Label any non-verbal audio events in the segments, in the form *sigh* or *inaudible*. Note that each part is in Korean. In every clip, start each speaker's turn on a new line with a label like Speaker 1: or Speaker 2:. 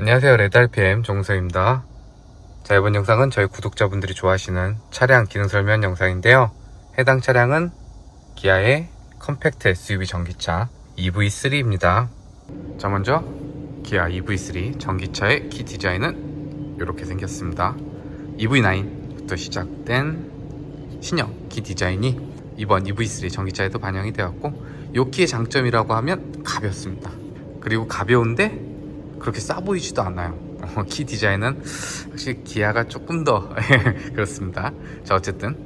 Speaker 1: 안녕하세요. 레드RPM 정우성입니다. 자 이번 영상은 저희 구독자분들이 좋아하시는 차량 기능 설명 영상인데요. 해당 차량은 기아의 컴팩트 SUV 전기차 EV3입니다. 자 먼저 기아 EV3 전기차의 키 디자인은 이렇게 생겼습니다. EV9부터 시작된 신형 키 디자인이 이번 EV3 전기차에도 반영이 되었고 요 키의 장점이라고 하면 가볍습니다. 그리고 가벼운데 그렇게 싸 보이지도 않아요. 어, 키 디자인은 확실히 기아가 조금 더 *laughs* 그렇습니다. 자 어쨌든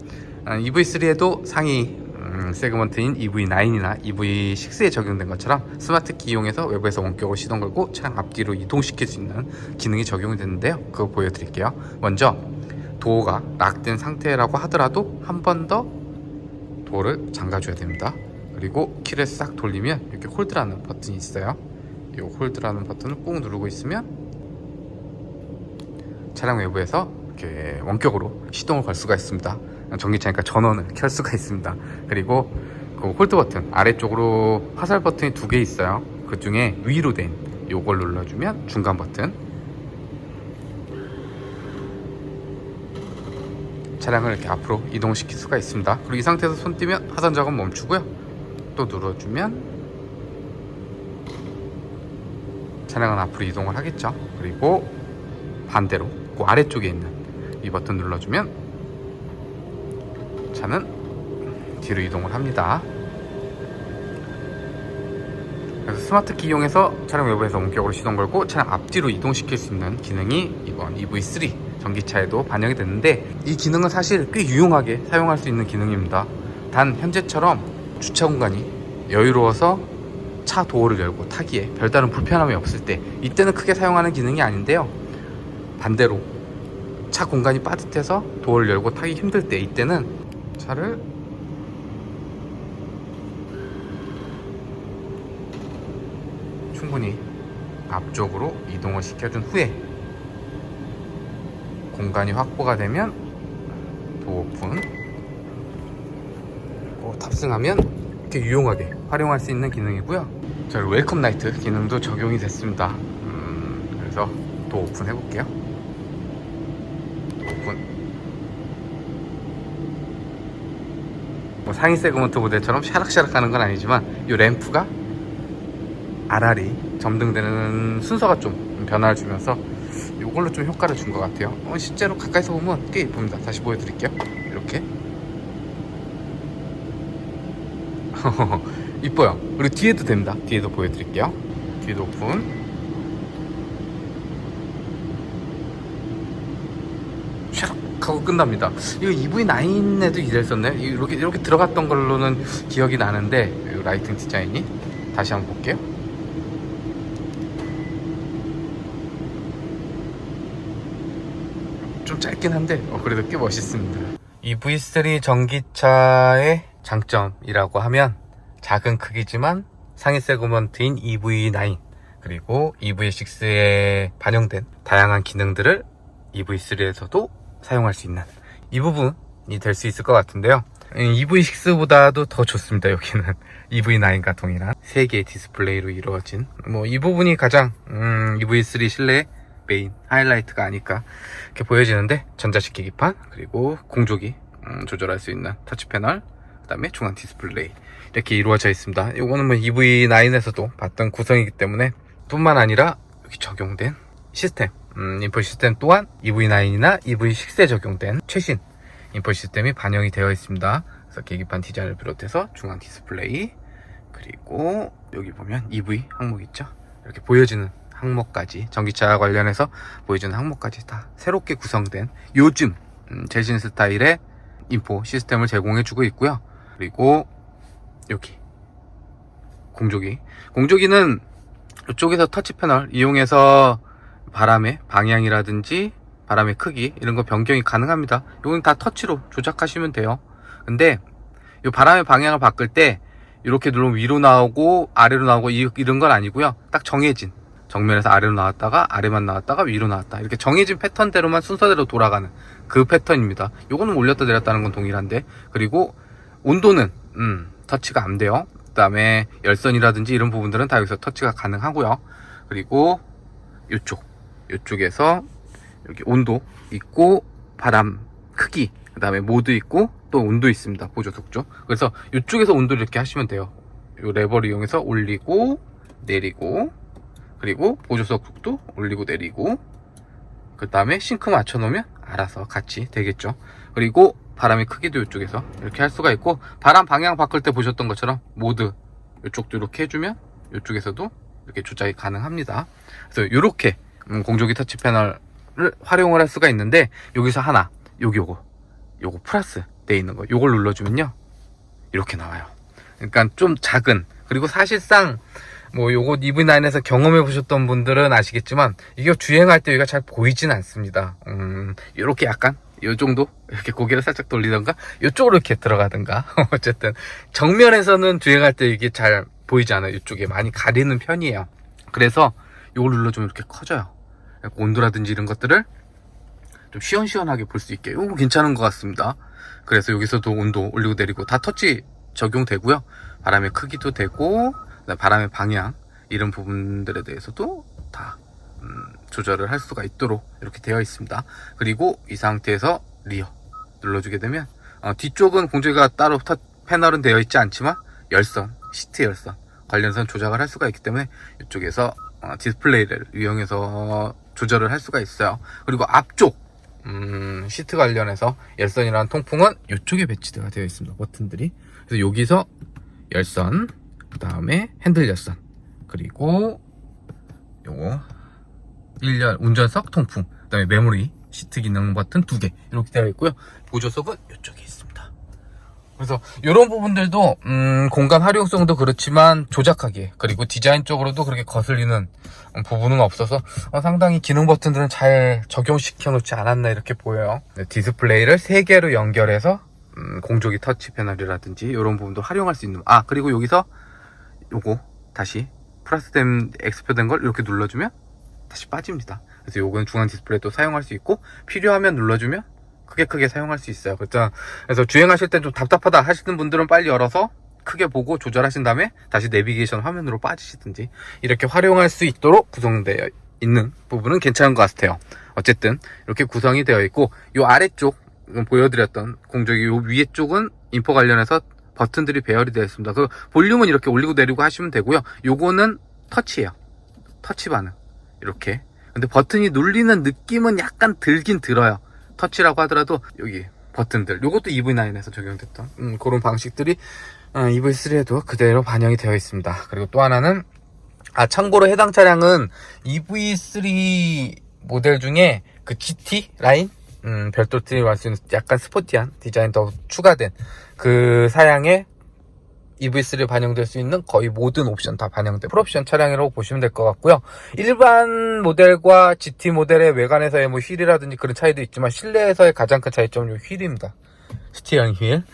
Speaker 1: 아, EV3에도 상위 음, 세그먼트인 EV9이나 EV6에 적용된 것처럼 스마트 키 이용해서 외부에서 원격으로 시동 걸고 차량 앞뒤로 이동시킬 수 있는 기능이 적용이 됐는데요. 그거 보여드릴게요. 먼저 도어가 락된 상태라고 하더라도 한 번 더 도어를 잠가줘야 됩니다. 그리고 키를 싹 돌리면 이렇게 홀드라는 버튼이 있어요. 이 홀드라는 버튼을 꾹 누르고 있으면 차량 외부에서 이렇게 원격으로 시동을 걸 수가 있습니다. 전기차니까 전원을 켤 수가 있습니다. 그리고 그 홀드 버튼 아래쪽으로 화살 버튼이 두 개 있어요. 그 중에 위로 된 요걸 눌러주면 중간 버튼 차량을 이렇게 앞으로 이동시킬 수가 있습니다. 그리고 이 상태에서 손 띄면 하단 작업 멈추고요. 또 눌러주면 차량은 앞으로 이동을 하겠죠. 그리고 반대로 그 아래쪽에 있는 이 버튼 눌러주면 차는 뒤로 이동을 합니다. 그래서 스마트 키 이용해서 차량 외부에서 원격으로 시동 걸고 차량 앞뒤로 이동시킬 수 있는 기능이 이번 EV3 전기차에도 반영이 됐는데 이 기능은 사실 꽤 유용하게 사용할 수 있는 기능입니다. 단 현재처럼 주차 공간이 여유로워서 차 도어를 열고 타기에 별다른 불편함이 없을 때 이때는 크게 사용하는 기능이 아닌데요. 반대로 차 공간이 빠듯해서 도어를 열고 타기 힘들 때 이때는 차를 충분히 앞쪽으로 이동을 시켜준 후에 공간이 확보가 되면 도어 오픈 탑승하면 이렇게 유용하게 활용할 수 있는 기능이고요. 저 웰컴 라이트 기능도 적용이 됐습니다. 음, 그래서 도 오픈 해 볼게요. 도 오픈. 뭐 상위 세그먼트 모델처럼 샤락샤락 하는 건 아니지만 이 램프가 아라리 점등되는 순서가 좀 변화를 주면서 이걸로 좀 효과를 준 것 같아요. 어, 실제로 가까이서 보면 꽤 이쁩니다. 다시 보여드릴게요. 이렇게. *laughs* 이뻐요. 그리고 뒤에도 됩니다. 뒤에도 보여드릴게요. 뒤에도 오픈. 하고 끝납니다. 이거 EV9에도 이랬었네. 이렇게 이렇게 들어갔던 걸로는 기억이 나는데 이 라이팅 디자인이 다시 한번 볼게요. 좀 짧긴 한데 어, 그래도 꽤 멋있습니다. 이 V3 전기차의 장점이라고 하면 작은 크기지만 상위 세그먼트인 EV9 그리고 EV6에 반영된 다양한 기능들을 EV3에서도 사용할 수 있는 이 부분이 될 수 있을 것 같은데요. EV6보다도 더 좋습니다. 여기는 *laughs* EV9과 동일한 3개의 디스플레이로 이루어진 뭐 이 부분이 가장 음, EV3 실내의 메인 하이라이트가 아닐까 이렇게 보여지는데 전자식 계기판 그리고 공조기 음, 조절할 수 있는 터치 패널 그 다음에 중앙 디스플레이. 이렇게 이루어져 있습니다. 이거는 뭐 EV9에서도 봤던 구성이기 때문에 뿐만 아니라 여기 적용된 시스템. 음, 인포 시스템 또한 EV9이나 EV6에 적용된 최신 인포 시스템이 반영이 되어 있습니다. 그래서 계기판 디자인을 비롯해서 중앙 디스플레이 그리고 여기 보면 EV 항목 있죠? 이렇게 보여지는 항목까지 전기차 관련해서 보여주는 항목까지 다 새롭게 구성된 요즘 음, 최신 스타일의 인포 시스템을 제공해주고 있고요. 그리고 여기 공조기 공조기는 이쪽에서 터치 패널 이용해서 바람의 방향이라든지 바람의 크기 이런 거 변경이 가능합니다. 이건 다 터치로 조작하시면 돼요. 근데 이 바람의 방향을 바꿀 때 이렇게 누르면 위로 나오고 아래로 나오고 이- 이런 건 아니고요. 딱 정해진 정면에서 아래로 나왔다가 아래만 나왔다가 위로 나왔다 이렇게 정해진 패턴대로만 순서대로 돌아가는 그 패턴입니다 요거는 올렸다 내렸다는 건 동일한데 그리고 온도는 음, 터치가 안 돼요. 그 다음에 열선이라든지 이런 부분들은 다 여기서 터치가 가능하고요. 그리고 이쪽 이쪽에서 여기 온도 있고 바람 크기 그 다음에 모드 있고 또 온도 있습니다. 보조석 쪽 그래서 이쪽에서 온도를 이렇게 하시면 돼요. 이 레버를 이용해서 올리고 내리고 그리고 보조석 쪽도 올리고 내리고 그 다음에 싱크 맞춰 놓으면 알아서 같이 되겠죠. 그리고 바람의 크기도 이쪽에서 이렇게 할 수가 있고 바람 방향 바꿀 때 보셨던 것처럼 모드 이쪽도 이렇게 해주면 이쪽에서도 이렇게 조작이 가능합니다. 그래서 이렇게 공조기 터치 패널을 활용을 할 수가 있는데 여기서 하나 여기 요거 요거 플러스 돼 있는 거 요걸 눌러주면요. 이렇게 나와요. 그러니까 좀 작은 그리고 사실상 뭐 요거 EV9에서 경험해 보셨던 분들은 아시겠지만 이게 주행할 때 여기가 잘 보이진 않습니다. 음 요렇게 약간 요 정도? 이렇게 고개를 살짝 돌리던가? 요쪽으로 이렇게 들어가든가? *laughs* 어쨌든 정면에서는 주행할 때 이게 잘 보이지 않아요. 이쪽에 많이 가리는 편이에요. 그래서 요걸 눌러주면 이렇게 커져요. 온도라든지 이런 것들을 좀 시원시원하게 볼 수 있게. 이거 괜찮은 것 같습니다. 그래서 여기서도 온도 올리고 내리고 다 터치 적용되고요. 바람의 크기도 되고 바람의 방향 이런 부분들에 대해서도 다 음, 조절을 할 수가 있도록 이렇게 되어 있습니다 그리고 이 상태에서 리어 눌러주게 되면 어, 뒤쪽은 공조기가 따로 터, 패널은 되어 있지 않지만 열선 시트 열선 관련선 조작을 할 수가 있기 때문에 이쪽에서 어, 디스플레이를 이용해서 조절을 할 수가 있어요 그리고 앞쪽 음, 시트 관련해서 열선이라는 통풍은 이쪽에 배치가 되어 있습니다. 버튼들이. 그래서 여기서 열선, 그 다음에 핸들 열선, 그리고 요거 1열 운전석 통풍, 그 다음에 메모리, 시트 기능 버튼 두 개 이렇게 되어 있고요. 보조석은 이쪽에 있습니다. 그래서 이런 부분들도 음, 공간 활용성도 그렇지만 조작하기 그리고 디자인 쪽으로도 그렇게 거슬리는 부분은 없어서 어, 상당히 기능 버튼들은 잘 적용시켜 놓지 않았나 이렇게 보여요 네, 디스플레이를 3개로 연결해서 음, 공조기 터치 패널이라든지 이런 부분도 활용할 수 있는 아 그리고 여기서 요거 다시 플러스된 엑스표된 걸 이렇게 눌러주면 다시 빠집니다 그래서 요거는 중앙 디스플레이도 사용할 수 있고 필요하면 눌러주면 크게 크게 사용할 수 있어요. 그래서, 그래서 주행하실 때좀 답답하다 하시는 분들은 빨리 열어서 크게 보고 조절하신 다음에 다시 내비게이션 화면으로 빠지시든지 이렇게 활용할 수 있도록 구성되어 있는 부분은 괜찮은 것 같아요. 어쨌든 이렇게 구성이 되어 있고 이 아래쪽 보여드렸던 공조기 요 위에 쪽은 인포 관련해서 버튼들이 배열이 되어 있습니다. 그 볼륨은 이렇게 올리고 내리고 하시면 되고요. 요거는 터치예요. 터치 반응 이렇게. 근데 버튼이 눌리는 느낌은 약간 들긴 들어요. 터치라고 하더라도 여기 버튼들 요것도 EV9에서 적용됐던 음, 그런 방식들이 어, EV3에도 그대로 반영이 되어 있습니다 그리고 또 하나는 아 참고로 해당 차량은 EV3 모델 중에 그 GT 라인 음, 별도 트림할 수 있는 약간 스포티한 디자인 더 추가된 그 사양의 EV3에 반영될 수 있는 거의 모든 옵션 다 반영된 풀옵션 차량이라고 보시면 될 것 같고요. 일반 모델과 GT 모델의 외관에서의 뭐 휠이라든지 그런 차이도 있지만 실내에서의 가장 큰 차이점은 이 휠입니다. 스티어링 휠.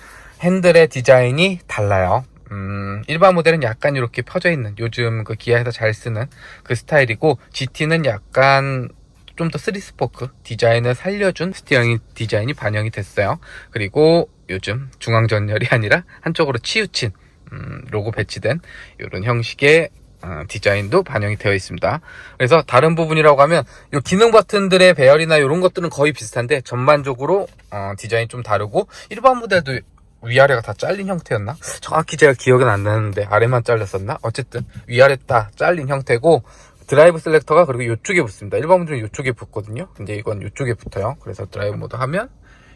Speaker 1: 핸들의 디자인이 달라요. 음, 일반 모델은 약간 이렇게 퍼져 있는 요즘 그 기아에서 잘 쓰는 그 스타일이고 GT는 약간 좀 더 쓰리 스포크 디자인을 살려준 스티어링 디자인이 반영이 됐어요. 그리고 요즘 중앙 전열이 아니라 한쪽으로 치우친 음, 로고 배치된 이런 형식의 어, 디자인도 반영이 되어 있습니다. 그래서 다른 부분이라고 하면 이 기능 버튼들의 배열이나 이런 것들은 거의 비슷한데 전반적으로 어, 디자인이 좀 다르고 일반 모델도 위아래가 다 잘린 형태였나? 정확히 제가 기억은 안 나는데 아래만 잘렸었나? 어쨌든 위아래 다 잘린 형태고 드라이브 셀렉터가 그리고 이쪽에 붙습니다. 일반 모델은 이쪽에 붙거든요. 근데 이건 이쪽에 붙어요. 그래서 드라이브 모드 하면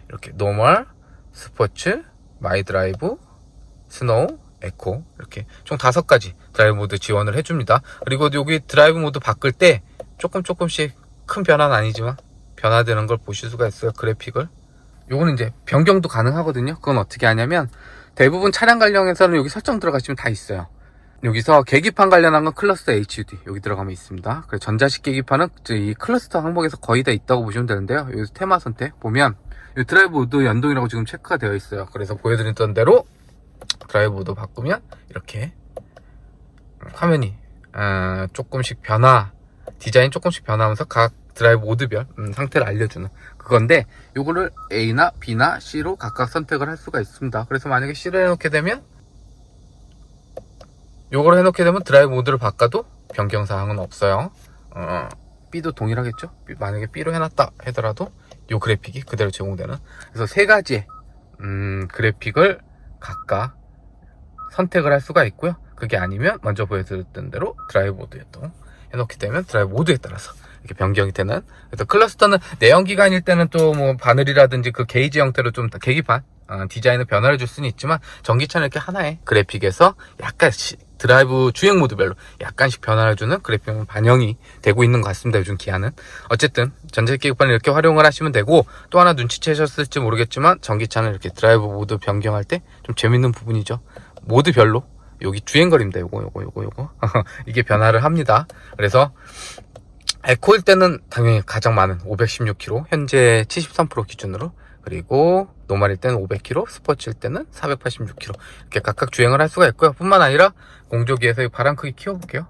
Speaker 1: 이렇게 노멀, 스포츠, 마이 드라이브, 스노우, 에코 이렇게 총 다섯 가지 드라이브 모드 지원을 해줍니다. 그리고 여기 드라이브 모드 바꿀 때 조금 조금씩 큰 변화는 아니지만 변화되는 걸 보실 수가 있어요. 그래픽을. 요거는 이제 변경도 가능하거든요. 그건 어떻게 하냐면 대부분 차량 관련해서는 여기 설정 들어가시면 다 있어요. 여기서 계기판 관련한 건 클러스터 HUD 여기 들어가면 있습니다. 그래서 전자식 계기판은 이 클러스터 항목에서 거의 다 있다고 보시면 되는데요. 여기서 테마 선택 보면 이 드라이브 모드 연동이라고 지금 체크가 되어 있어요. 그래서 보여드렸던 대로 드라이브 모드 바꾸면 이렇게 화면이 어, 조금씩 변화 디자인 조금씩 변하면서 각 드라이브 모드별 음, 상태를 알려주는 그건데 요거를 A나 B나 C로 각각 선택을 할 수가 있습니다. 그래서 만약에 C를 해놓게 되면 요걸 해놓게 되면 드라이브 모드를 바꿔도 변경 사항은 없어요. 어, B도 동일하겠죠? 만약에 B로 해놨다 하더라도 요 그래픽이 그대로 제공되는. 그래서 세 가지의 음, 그래픽을 각각 선택을 할 수가 있고요. 그게 아니면 먼저 보여드렸던 대로 드라이브 모드에도 해놓게 되면 드라이브 모드에 따라서 이렇게 변경이 되는 그래서 클러스터는 내연기관일 때는 또 뭐 바늘이라든지 그 게이지 형태로 좀더 계기판 어, 디자인을 변화를 줄 수는 있지만 전기차는 이렇게 하나의 그래픽에서 약간 시- 드라이브 주행 모드별로 약간씩 변화를 주는 그래픽은 반영이 되고 있는 것 같습니다. 요즘 기아는 어쨌든 전자 계기판을 이렇게 활용을 하시면 되고 또 하나 눈치채셨을지 모르겠지만 전기차는 이렇게 드라이브 모드 변경할 때 좀 재밌는 부분이죠. 모드별로 여기 주행거리입니다. 요거 요거 요거 요거. *laughs* 이게 변화를 합니다. 그래서 에코일 때는 당연히 가장 많은 516km 현재 73% 기준으로 그리고 노말일 때는 500km 스포츠일 때는 486km 이렇게 각각 주행을 할 수가 있고요. 뿐만 아니라 공조기에서 이 바람 크기 키워볼게요.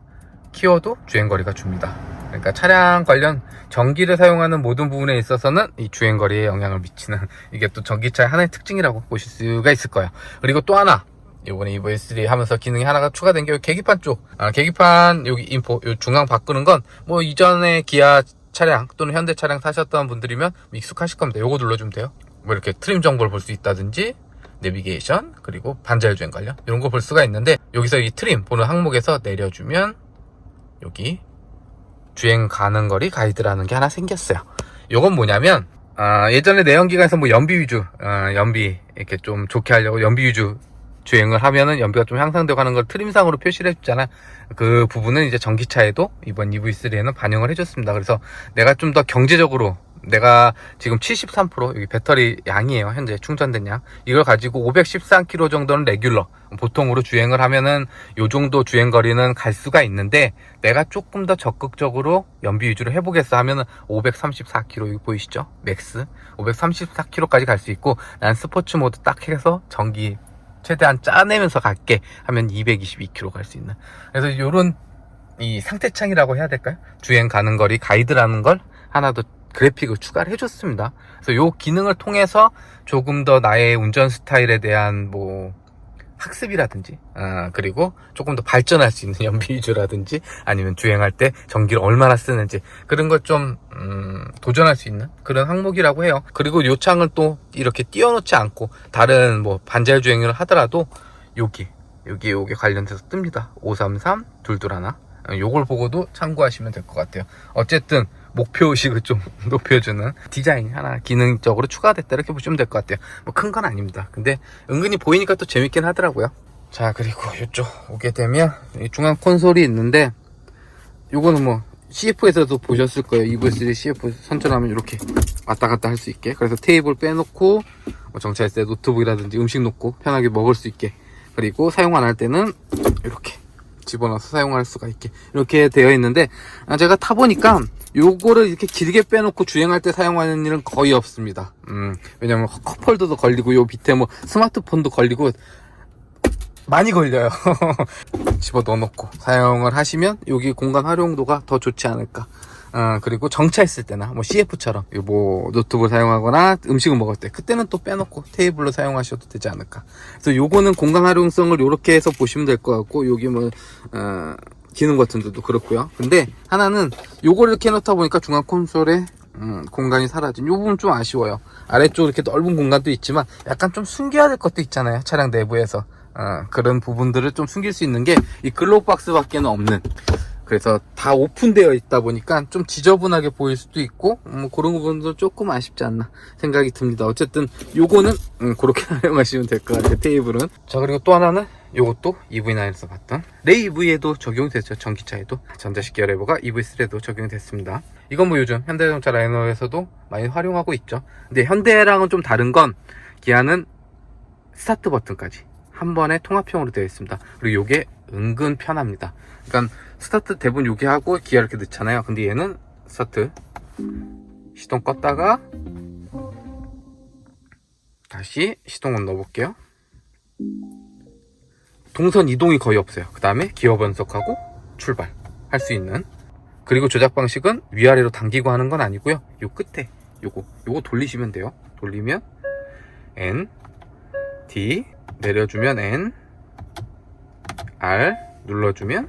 Speaker 1: 키워도 주행거리가 줍니다. 그러니까 차량 관련 전기를 사용하는 모든 부분에 있어서는 이 주행거리에 영향을 미치는 *laughs* 이게 또 전기차의 하나의 특징이라고 보실 수가 있을 거예요. 그리고 또 하나 이번에 EV3 하면서 기능이 하나가 추가된 게 계기판 쪽. 아, 계기판 여기 인포, 요 중앙 바꾸는 건 뭐 이전에 기아 차량 또는 현대 차량 타셨던 분들이면 익숙하실 겁니다. 요거 눌러주면 돼요. 뭐 이렇게 트림 정보를 볼 수 있다든지 내비게이션 그리고 반자율 주행 관련 이런 거 볼 수가 있는데 여기서 이 트림 보는 항목에서 내려주면 여기 주행 가능 거리 가이드라는 게 하나 생겼어요. 요건 뭐냐면 아, 예전에 내연기관에서 뭐 연비 위주 아, 연비 이렇게 좀 좋게 하려고 연비 위주 주행을 하면은 연비가 좀 향상되고 하는 걸 트림상으로 표시를 해줬잖아. 그 부분은 이제 전기차에도 이번 EV3에는 반영을 해줬습니다. 그래서 내가 좀 더 경제적으로 내가 지금 73% 여기 배터리 양이에요. 현재 충전된 양. 이걸 가지고 513km 정도는 레귤러 보통으로 주행을 하면은 요 정도 주행 거리는 갈 수가 있는데 내가 조금 더 적극적으로 연비 위주로 해보겠어 하면은 534km 여기 보이시죠? 맥스 534km까지 갈 수 있고 난 스포츠 모드 딱 해서 전기 최대한 짜내면서 갈게 하면 222km 갈 수 있는 그래서 요런 이 상태창이라고 해야 될까요? 주행 가는 거리 가이드라는 걸 하나 더 그래픽을 추가를 해줬습니다. 그래서 요 기능을 통해서 조금 더 나의 운전 스타일에 대한 뭐 학습이라든지 아, 그리고 조금 더 발전할 수 있는 *laughs* 연비 위주라든지 아니면 주행할 때 전기를 얼마나 쓰는지 그런 걸좀 음, 도전할 수 있는 그런 항목이라고 해요. 그리고 요 창을 또 이렇게 띄워놓지 않고 다른 뭐 반자율 주행을 하더라도 여기 여기 여기 관련돼서 뜹니다. 533 둘둘 하나 어, 요걸 보고도 참고하시면 될 것 같아요. 어쨌든 목표 의식을 좀 *laughs* 높여주는 디자인이 하나 기능적으로 추가됐다 이렇게 보시면 될 것 같아요. 뭐 큰 건 아닙니다. 근데 은근히 보이니까 또 재밌긴 하더라고요. 자 그리고 이쪽 오게 되면 이 중앙 콘솔이 있는데 요거는 뭐 CF에서도 보셨을 거예요. EV3 CF 선전하면 이렇게 왔다 갔다 할 수 있게. 그래서 테이블 빼놓고 뭐때 노트북이라든지 음식 놓고 편하게 먹을 수 있게. 그리고 사용 안 할 때는 이렇게 집어넣어서 사용할 수가 있게 이렇게 되어 있는데 아, 제가 타보니까 요거를 이렇게 길게 빼놓고 주행할 때 사용하는 일은 거의 없습니다. 음, 왜냐면 컵홀더도 걸리고 요 밑에 뭐 스마트폰도 걸리고 많이 걸려요. *laughs* 집어 넣어놓고 사용을 하시면 여기 공간 활용도가 더 좋지 않을까. 어, 그리고 정차했을 때나 뭐 CF처럼 뭐 노트북을 사용하거나 음식을 먹을 때 그때는 또 빼놓고 테이블로 사용하셔도 되지 않을까. 그래서 요거는 공간 활용성을 이렇게 해서 보시면 될 것 같고 여기 뭐 어, 기능 같은 데도 그렇고요. 근데 하나는 요거를 이렇게 해놓다 보니까 중앙 콘솔에 음, 공간이 사라진 요 부분 좀 아쉬워요. 아래쪽 이렇게 넓은 공간도 있지만 약간 좀 숨겨야 될 것도 있잖아요. 차량 내부에서. 어, 그런 부분들을 좀 숨길 수 있는 게 이 글로박스밖에는 없는 그래서 다 오픈되어 있다 보니까 좀 지저분하게 보일 수도 있고 뭐 그런 부분도 조금 아쉽지 않나 생각이 듭니다 어쨌든 요거는 음, 그렇게 *laughs* 사용하시면 될 것 같아요 테이블은 자 그리고 또 하나는 요것도 EV9에서 봤던 레이 EV에도 적용이 됐죠 전기차에도 전자식 계열 레버가 EV3에도 적용이 됐습니다 이건 뭐 요즘 현대자동차 라이너에서도 많이 활용하고 있죠 근데 현대랑은 좀 다른 건 기아는 스타트 버튼까지 한 번에 통합형으로 되어 있습니다. 그리고 요게 은근 편합니다. 그러니까 스타트 대부분 요게 하고 기아 이렇게 넣잖아요. 근데 얘는 스타트 시동 껐다가 다시 시동을 넣어볼게요. 동선 이동이 거의 없어요. 그 다음에 기어 변속하고 출발 할 수 있는 그리고 조작 방식은 위아래로 당기고 하는 건 아니고요. 요 끝에 요거 요거 돌리시면 돼요. 돌리면 N D 내려주면 N R 눌러주면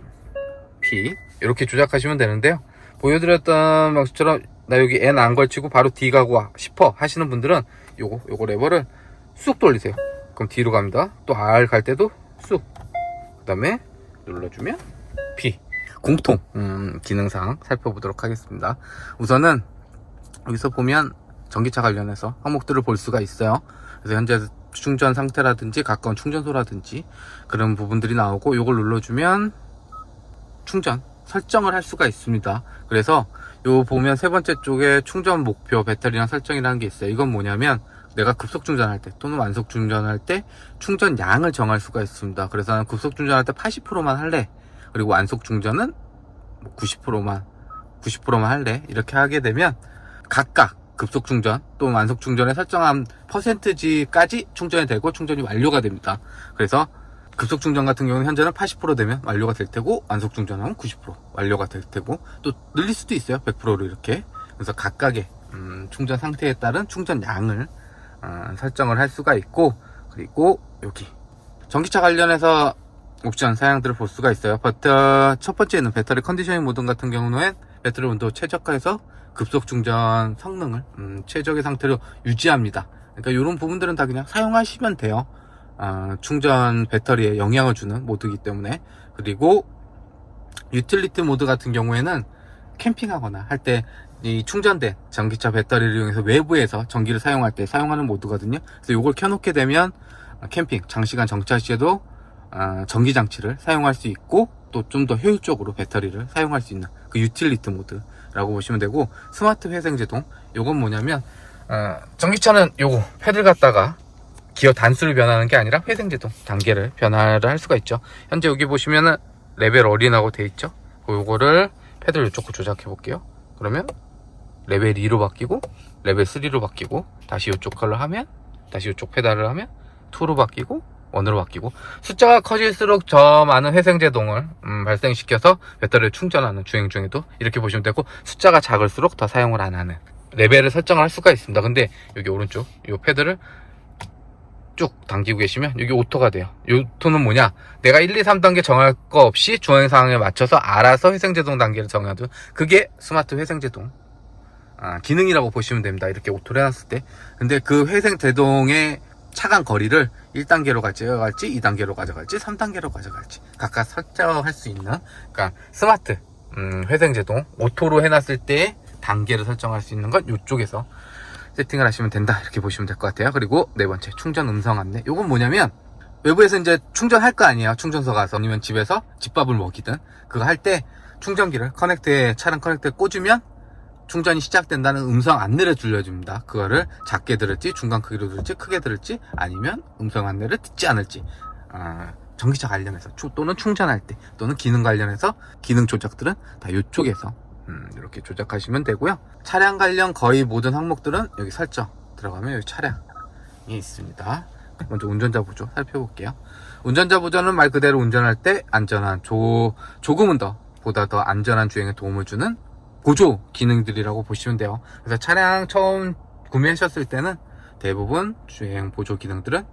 Speaker 1: P 이렇게 조작하시면 되는데요 보여드렸던 방식처럼 나 여기 N 안 걸치고 바로 D 가고 싶어 하시는 분들은 요거 요거 레버를 쑥 돌리세요 그럼 D로 갑니다 또 R 갈 때도 쑥. 그 다음에 눌러주면 P 공통. 음, 기능상 살펴보도록 하겠습니다. 우선은 여기서 보면 전기차 관련해서 항목들을 볼 수가 있어요. 그래서 현재 충전 상태라든지 가까운 충전소라든지 그런 부분들이 나오고 이걸 눌러주면 충전 설정을 할 수가 있습니다. 그래서 요 보면 세 번째 쪽에 충전 목표 배터리랑 설정이라는 게 있어요. 이건 뭐냐면 내가 급속 충전할 때 또는 완속 충전할 때 충전 양을 정할 수가 있습니다. 그래서 나는 급속 충전할 때 80%만 할래. 그리고 완속 충전은 뭐 90%만 90%만 할래. 이렇게 하게 되면 각각 급속 충전 또는 완속 충전에 설정한 퍼센트지까지 충전이 되고 충전이 완료가 됩니다. 그래서 급속 충전 같은 경우는 현재는 80% 되면 완료가 될 테고 완속 충전하면 90% 완료가 될 테고 또 늘릴 수도 있어요 100%로 이렇게 그래서 각각의 음, 충전 상태에 따른 충전 양을 어, 설정을 할 수가 있고 그리고 여기. 전기차 관련해서 옵션 사양들을 볼 수가 있어요. 버터 첫 번째는 배터리 컨디셔닝 모드 같은 경우는 배터리 온도 최저가에서 급속 충전 성능을 음, 최적의 상태로 유지합니다. 그러니까 이런 부분들은 다 그냥 사용하시면 돼요. 아, 충전 배터리에 영향을 주는 모드이기 때문에. 그리고 유틸리티 모드 같은 경우에는 캠핑하거나 할 때 이 충전된 전기차 배터리를 이용해서 외부에서 전기를 사용할 때 사용하는 모드거든요. 그래서 이걸 켜놓게 되면 아, 캠핑 장시간 정차 시에도 아, 전기 장치를 사용할 수 있고 또 좀 더 효율적으로 배터리를 사용할 수 있는 그 유틸리티 모드라고 보시면 되고 스마트 회생 제동 요건 뭐냐면 아, 전기차는 요거 패들 갖다가 기어 단수를 변하는 게 아니라 회생 제동 단계를 변화를 할 수가 있죠. 현재 여기 보시면은 레벨 어린하고 돼 있죠. 요거를 패드를 이쪽으로 조작해 볼게요. 그러면 레벨 2로 바뀌고 레벨 3로 바뀌고 다시 이쪽 걸로 하면 다시 이쪽 페달을 하면 2로 바뀌고 1으로 바뀌고 숫자가 커질수록 저 많은 회생제동을 음, 발생시켜서 배터리를 충전하는 주행 중에도 이렇게 보시면 되고 숫자가 작을수록 더 사용을 안 하는 레벨을 설정할 을 수가 있습니다. 근데 여기 오른쪽 이 패드를 쭉 당기고 계시면 여기 오토가 돼요. 이 오토는 뭐냐? 내가 1, 2, 3단계 정할 거 없이 주행 상황에 맞춰서 알아서 회생제동 단계를 정해도 그게 스마트 회생제동 아, 기능이라고 보시면 됩니다. 이렇게 오토를 해놨을 때. 근데 그 회생제동의 차간 거리를 1단계로 가져갈지, 2단계로 가져갈지, 3단계로 가져갈지. 각각 설정할 수 있는 그러니까 스마트 음, 회생제동 오토로 해놨을 때 단계를 설정할 수 있는 건 이쪽에서 세팅을 하시면 된다. 이렇게 보시면 될 것 같아요. 그리고 네 번째 충전 음성 안내. 이건 뭐냐면 외부에서 이제 충전할 거 아니에요. 충전소 가서. 아니면 집에서 집밥을 먹이든. 그거 할 때 충전기를 커넥트에 차량 커넥트에 꽂으면 충전이 시작된다는 음성 안내를 들려줍니다 그거를 작게 들을지 중간 크기로 들을지 크게 들을지 아니면 음성 안내를 듣지 않을지 아, 전기차 관련해서 추- 또는 충전할 때 또는 기능 관련해서 기능 조작들은 다 이쪽에서 음, 이렇게 조작하시면 되고요. 차량 관련 거의 모든 항목들은 여기 설정 들어가면 여기 차량이 있습니다. 먼저 운전자 보조 살펴볼게요. 운전자 보조는 말 그대로 운전할 때 안전한 조, 조금은 더 보다 더 안전한 주행에 도움을 주는 보조 기능들이라고 보시면 돼요. 그래서 차량 처음 구매하셨을 때는 대부분 주행 보조 기능들은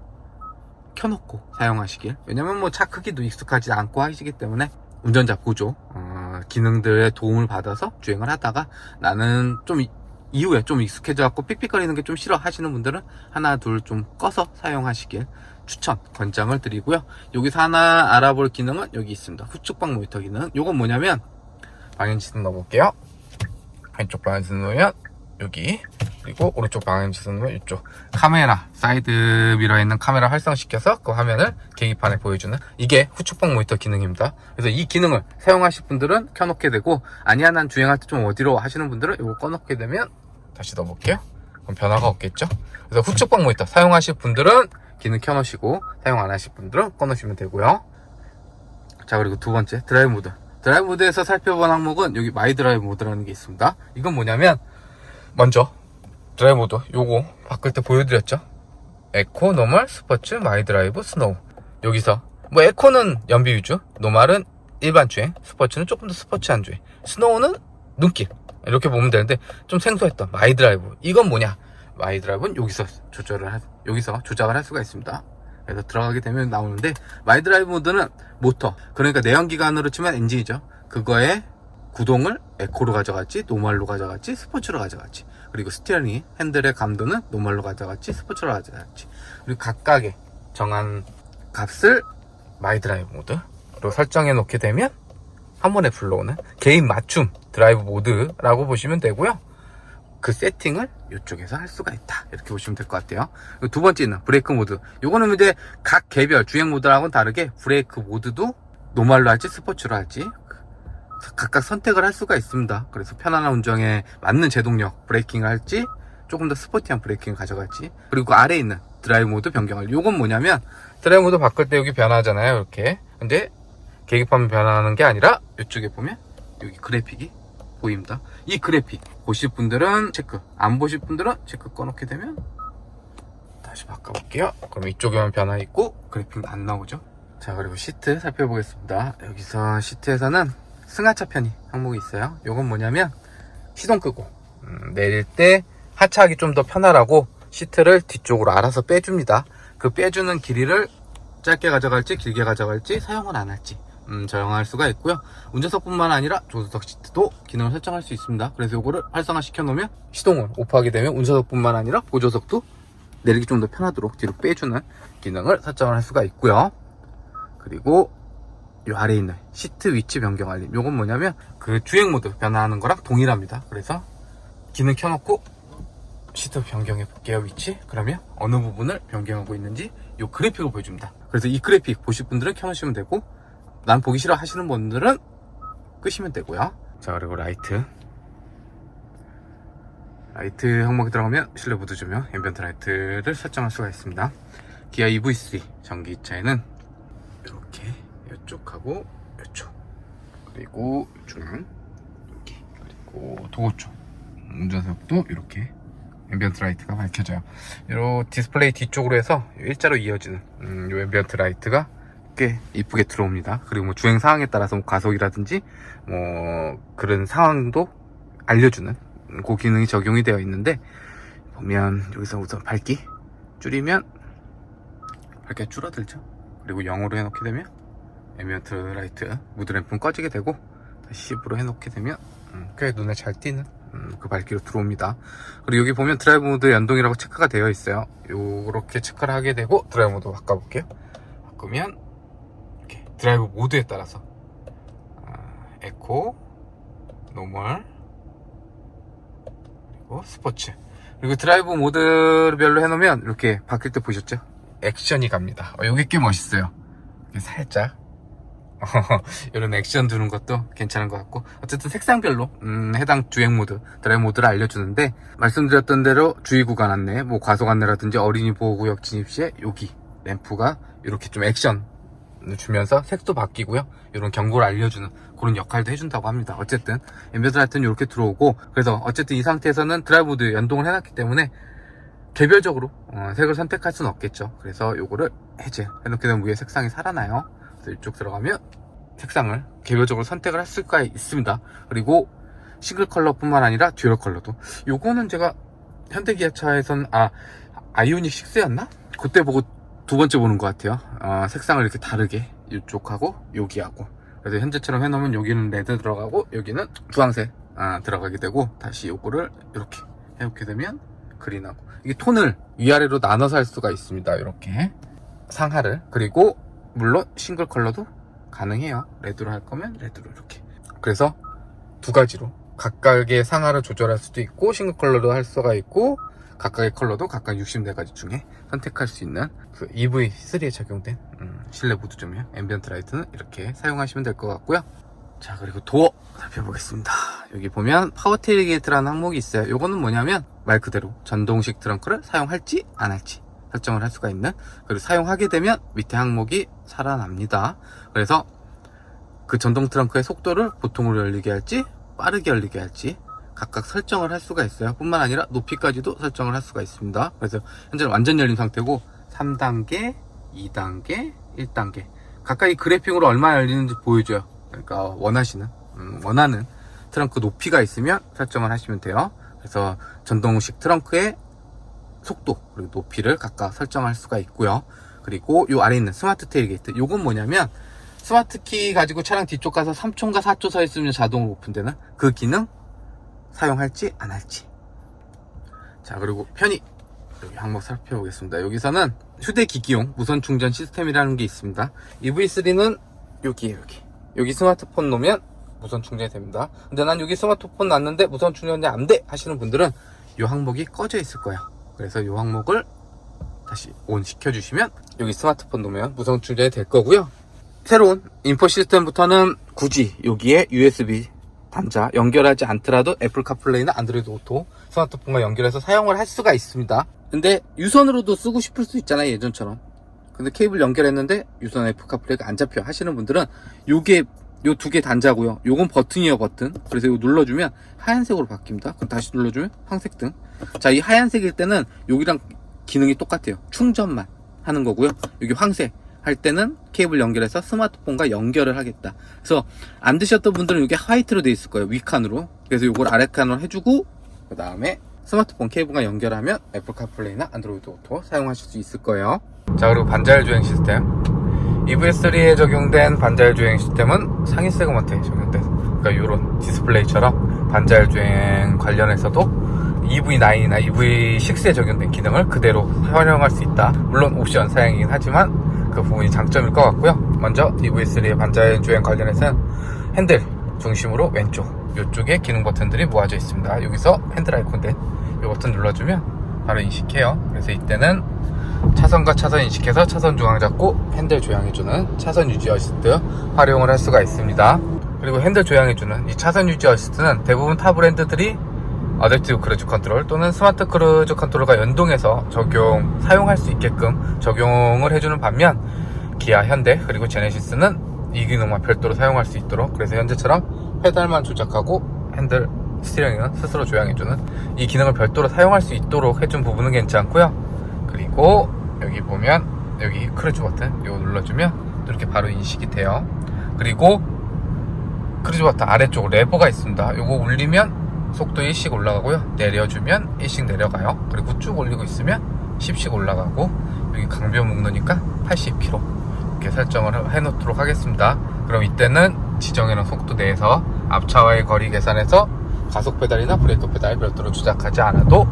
Speaker 1: 켜놓고 사용하시길. 왜냐면 뭐 차 크기도 익숙하지 않고 하시기 때문에 운전자 보조 어, 기능들의 도움을 받아서 주행을 하다가 나는 좀 이- 이후에 좀 익숙해져 갖고 삑삑거리는 게 좀 싫어 하시는 분들은 하나 둘 좀 꺼서 사용하시길 추천 권장을 드리고요 여기서 하나 알아볼 기능은 여기 있습니다 후측방 모니터 기능 요건 뭐냐면 방향지등 넣어볼게요 왼쪽 방향지등 넣으면 여기 그리고 오른쪽 방향지등 넣으면 이쪽. 카메라 사이드 미러에 있는 카메라 활성시켜서 그 화면을 계기판에 보여주는 이게 후측방 모니터 기능입니다. 그래서 이 기능을 사용하실 분들은 켜놓게 되고 아니야 난 주행할 때 좀 어디로 하시는 분들은 이거 꺼놓게 되면 다시 넣어볼게요. 그럼 변화가 없겠죠? 그래서 후측방 모니터 사용하실 분들은 기능 켜놓으시고 사용 안 하실 분들은 꺼놓으시면 되고요. 자 그리고 두 번째 드라이브 모드 드라이브 모드에서 살펴본 항목은 여기 마이 드라이브 모드라는 게 있습니다. 이건 뭐냐면 먼저 드라이브 모드 요거 바꿀 때 보여드렸죠? 에코, 노멀, 스포츠, 마이 드라이브, 스노우. 여기서 뭐 에코는 연비 위주 노멀은 일반 주행 스포츠는 조금 더 스포츠한 주행 스노우는 눈길. 이렇게 보면 되는데 좀 생소했던 마이 드라이브. 이건 뭐냐? 마이 드라이브는 여기서 조절을 하, 여기서 조작을 할 수가 있습니다 그래서 들어가게 되면 나오는데 마이 드라이브 모드는 모터. 그러니까 내연기관으로 치면 엔진이죠. 그거에 구동을 에코로 가져갈지 노멀로 가져갈지 스포츠로 가져갈지. 그리고 스티어링 핸들의 감도는 노멀로 가져갈지 스포츠로 가져갈지. 그리고 각각의 정한 값을 마이 드라이브 모드로 설정해 놓게 되면 한 번에 불러오는 개인 맞춤 드라이브 모드라고 보시면 되고요. 그 세팅을 이쪽에서 할 수가 있다. 이렇게 보시면 될 것 같아요. 두 번째는 브레이크 모드. 요거는 이제 각 개별 주행 모드랑은 다르게 브레이크 모드도 노멀로 할지 스포츠로 할지 각각 선택을 할 수가 있습니다. 그래서 편안한 운전에 맞는 제동력 브레이킹을 할지 조금 더 스포티한 브레이킹을 가져갈지 그리고 그 아래에 있는 드라이브 모드 변경을 요건 뭐냐면 드라이브 모드 바꿀 때 여기 변하잖아요 이렇게 근데 계기판 변하는 게 아니라 이쪽에 보면 여기 그래픽이 보입니다. 이 그래픽 보실 분들은 체크 안 보실 분들은 체크 꺼놓게 되면 다시 바꿔볼게요. 그럼 이쪽에만 변화 있고 그래픽 안 나오죠? 자 그리고 시트 살펴보겠습니다. 여기서 시트에서는 승하차 편의 항목이 있어요. 요건 뭐냐면 시동 끄고 음, 내릴 때 하차하기 좀 더 편하라고 시트를 뒤쪽으로 알아서 빼줍니다. 그 빼주는 길이를 짧게 가져갈지 길게 가져갈지 사용을 안 할지 음, 정할 수가 있고요. 운전석뿐만 아니라 조수석 시트도 기능을 설정할 수 있습니다. 그래서 요거를 활성화 시켜 놓으면 시동을 오프하게 되면 운전석뿐만 아니라 보조석도 내리기 좀 더 편하도록 뒤로 빼주는 기능을 설정을 할 수가 있고요. 그리고 요 아래에 있는 시트 위치 변경 알림. 요건 뭐냐면 그 주행 모드 변화하는 거랑 동일합니다. 그래서 기능 켜놓고 시트 변경해 볼게요 위치. 그러면 어느 부분을 변경하고 있는지 요 그래픽을 보여줍니다. 그래서 이 그래픽 보실 분들은 켜놓으시면 되고 난 보기 싫어 하시는 분들은 끄시면 되고요. 자 그리고 라이트. 라이트 항목에 들어가면 실내 모드 조명 앰비언트 라이트를 설정할 수가 있습니다. 기아 EV3 전기차에는 이렇게 이쪽하고 이쪽 그리고 이쪽은 이렇게 그리고 도어 쪽. 운전석도 이렇게 앰비언트 라이트가 밝혀져요. 이 디스플레이 뒤쪽으로 해서 일자로 이어지는 음, 이 앰비언트 라이트가 꽤 이쁘게 들어옵니다. 그리고 뭐 주행 상황에 따라서 뭐 가속이라든지 뭐 그런 상황도 알려주는 그 기능이 적용이 되어 있는데 보면 여기서 우선 밝기 줄이면 밝기가 줄어들죠. 그리고 0으로 해놓게 되면 앰비언트 라이트 무드 램프는 꺼지게 되고 다시 10으로 해놓게 되면 음, 꽤 눈에 잘 띄는 음, 그 밝기로 들어옵니다. 그리고 여기 보면 드라이브 모드 연동이라고 체크가 되어 있어요. 요렇게 체크를 하게 되고 드라이브 모드 바꿔볼게요. 바꾸면 이렇게 드라이브 모드에 따라서. 아, 에코 노멀 그리고 스포츠. 그리고 드라이브 모드별로 해놓으면 이렇게 바뀔 때 보셨죠? 액션이 갑니다. 어, 여기 꽤 멋있어요. 살짝. *laughs* 이런 액션 두는 것도 괜찮은 것 같고. 어쨌든 색상별로 음, 해당 주행 모드 드라이브 모드를 알려주는데 말씀드렸던 대로 주의 구간 안내 뭐 과속 안내라든지 어린이 보호구역 진입 시에 여기 램프가 이렇게 좀 액션 주면서 색도 바뀌고요. 이런 경고를 알려주는 그런 역할도 해준다고 합니다. 어쨌든 엠베드 라이트는 이렇게 들어오고 그래서 어쨌든 이 상태에서는 드라이브 모드 연동을 해놨기 때문에 개별적으로 어, 색을 선택할 수는 없겠죠. 그래서 요거를 해제 해놓게 되면 위에 색상이 살아나요. 그래서 이쪽 들어가면 색상을 개별적으로 선택을 할 수가 있습니다. 그리고 싱글 컬러뿐만 아니라 듀얼 컬러도. 요거는 제가 현대기아차에선 아 아이오닉 6였나? 그때 보고 두 번째 보는 것 같아요. 어, 색상을 이렇게 다르게 이쪽하고 여기하고. 그래서 현재처럼 해놓으면 여기는 레드 들어가고 여기는 주황색 아, 들어가게 되고 다시 요거를 이렇게 해놓게 되면 그린하고. 이게 톤을 위아래로 나눠서 할 수가 있습니다. 이렇게 상하를. 그리고 물론 싱글 컬러도 가능해요. 레드로 할 거면 레드로 이렇게. 그래서 두 가지로. 각각의 상하를 조절할 수도 있고 싱글 컬러도 할 수가 있고 각각의 컬러도 각각 64가지 중에 선택할 수 있는 그 EV3에 적용된 음, 실내 조명 앰비언트 라이트는 이렇게 사용하시면 될 것 같고요. 자 그리고 도어 살펴보겠습니다. 여기 보면 파워 테일게이트라는 항목이 있어요. 요거는 뭐냐면 말 그대로 전동식 트렁크를 사용할지 안 할지 설정을 할 수가 있는 그리고 사용하게 되면 밑에 항목이 살아납니다. 그래서 그 전동 트렁크의 속도를 보통으로 열리게 할지 빠르게 열리게 할지 각각 설정을 할 수가 있어요. 뿐만 아니라 높이까지도 설정을 할 수가 있습니다. 그래서 현재는 완전 열린 상태고 3단계 2단계 1단계. 각각 이 그래픽으로 얼마 열리는지 보여줘요. 그러니까 원하시는 음, 원하는 트렁크 높이가 있으면 설정을 하시면 돼요. 그래서 전동식 트렁크의 속도 그리고 높이를 각각 설정할 수가 있고요. 그리고 요 아래 있는 스마트 테일 게이트. 요건 뭐냐면 스마트키 가지고 차량 뒤쪽 가서 3초인가 4초 서 있으면 자동으로 오픈되는 그 기능 사용할지 안 할지. 자, 그리고 편의. 여기 항목 살펴보겠습니다. 여기서는 휴대기기용 무선 충전 시스템이라는 게 있습니다. EV3는 여기에 여기. 여기 스마트폰 놓으면 무선 충전이 됩니다. 근데 난 여기 스마트폰 놨는데 무선 충전이 안 돼! 하시는 분들은 이 항목이 꺼져 있을 거예요. 그래서 이 항목을 다시 온 시켜주시면 여기 스마트폰 놓으면 무선 충전이 될 거고요. 새로운 인포 시스템부터는 굳이 여기에 USB 단자 연결하지 않더라도 애플 카플레이나 안드로이드 오토 스마트폰과 연결해서 사용을 할 수가 있습니다. 근데 유선으로도 쓰고 싶을 수 있잖아요 예전처럼. 근데 케이블 연결했는데 유선 애플 카플레이가 안 잡혀 하시는 분들은 요게 요 두 개 단자고요. 요건 버튼이에요 버튼. 그래서 이거 눌러주면 하얀색으로 바뀝니다. 그럼 다시 눌러주면 황색 등. 자이 하얀색일 때는 여기랑 기능이 똑같아요. 충전만 하는 거고요. 여기 황색 할 때는 케이블 연결해서 스마트폰과 연결을 하겠다. 그래서 안 드셨던 분들은 이게 화이트로 돼 있을 거예요. 위칸으로. 그래서 이걸 아래 칸으로 해주고 그 다음에 스마트폰 케이블과 연결하면 애플 카플레이나 안드로이드 오토 사용하실 수 있을 거예요. 자 그리고 반자율 주행 시스템. EV3에 적용된 반자율 주행 시스템은 상위 세그먼트에 적용된 그러니까 이런 디스플레이처럼 반자율 주행 관련해서도 EV9이나 EV6에 적용된 기능을 그대로 활용할 수 있다. 물론 옵션 사양이긴 하지만 그 부분이 장점일 것 같고요. 먼저 EV3의 반자율 주행 관련해서는 핸들 중심으로 왼쪽 이쪽에 기능 버튼들이 모아져 있습니다. 여기서 핸들 아이콘 된 이 버튼 눌러주면 바로 인식해요. 그래서 이때는 차선과 차선 인식해서 차선 중앙 잡고 핸들 조향해주는 차선 유지 어시스트 활용을 할 수가 있습니다. 그리고 핸들 조향해주는 이 차선 유지 어시스트는 대부분 타 브랜드들이 어댑티브 크루즈 컨트롤 또는 스마트 크루즈 컨트롤과 연동해서 적용 사용할 수 있게끔 적용을 해주는 반면 기아, 현대 그리고 제네시스는 이 기능만 별도로 사용할 수 있도록 그래서 현재처럼 페달만 조작하고 핸들 스티어링은 스스로 조향해주는 이 기능을 별도로 사용할 수 있도록 해준 부분은 괜찮고요. 그리고 여기 보면 여기 크루즈 버튼 이거 눌러주면 이렇게 바로 인식이 돼요. 그리고 크루즈 버튼 아래쪽 레버가 있습니다. 이거 울리면 속도 1씩 올라가고요. 내려주면 1씩 내려가요. 그리고 쭉 올리고 있으면 10씩 올라가고 여기 강변 묶느니까 80km 이렇게 설정을 해놓도록 하겠습니다. 그럼 이때는 지정해놓은 속도 내에서 앞차와의 거리 계산해서 가속 페달이나 브레이크 페달 별도로 조작하지 않아도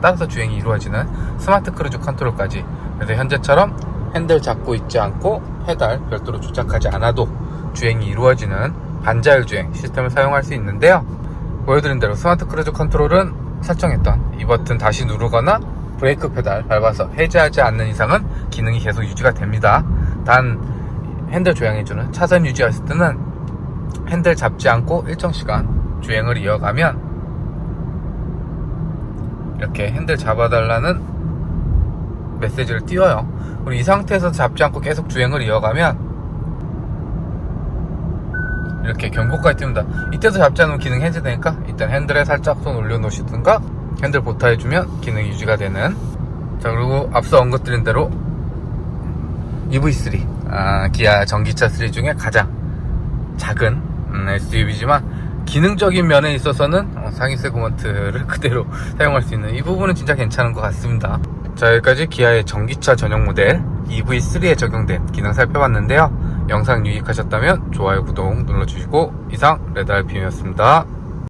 Speaker 1: 따라서 주행이 이루어지는 스마트 크루즈 컨트롤까지 그래서 현재처럼 핸들 잡고 있지 않고 페달 별도로 조작하지 않아도 주행이 이루어지는 반자율 주행 시스템을 사용할 수 있는데요 보여드린 대로 스마트 크루즈 컨트롤은 설정했던 이 버튼 다시 누르거나 브레이크 페달 밟아서 해제하지 않는 이상은 기능이 계속 유지가 됩니다 단 핸들 조향해주는 차선 유지 어시스트는 핸들 잡지 않고 일정 시간 주행을 이어가면 이렇게 핸들 잡아달라는 메시지를 띄워요. 그리고 이 상태에서 잡지 않고 계속 주행을 이어가면 이렇게 경고까지 띄웁니다. 이때도 잡지 않으면 기능 해제되니까 일단 핸들에 살짝 손 올려놓으시든가 핸들 보타해주면 기능 유지가 되는 자 그리고 앞서 언급드린 대로 EV3 아, 기아 전기차 3 중에 가장 작은 음, SUV지만 기능적인 면에 있어서는 어, 상위 세그먼트를 *laughs* 그대로 사용할 수 있는 이 부분은 진짜 괜찮은 것 같습니다. 자 여기까지 기아의 전기차 전용 모델 EV3에 적용된 기능 살펴봤는데요. 영상 유익하셨다면 좋아요, 구독 눌러주시고 이상 레드알핌이었습니다.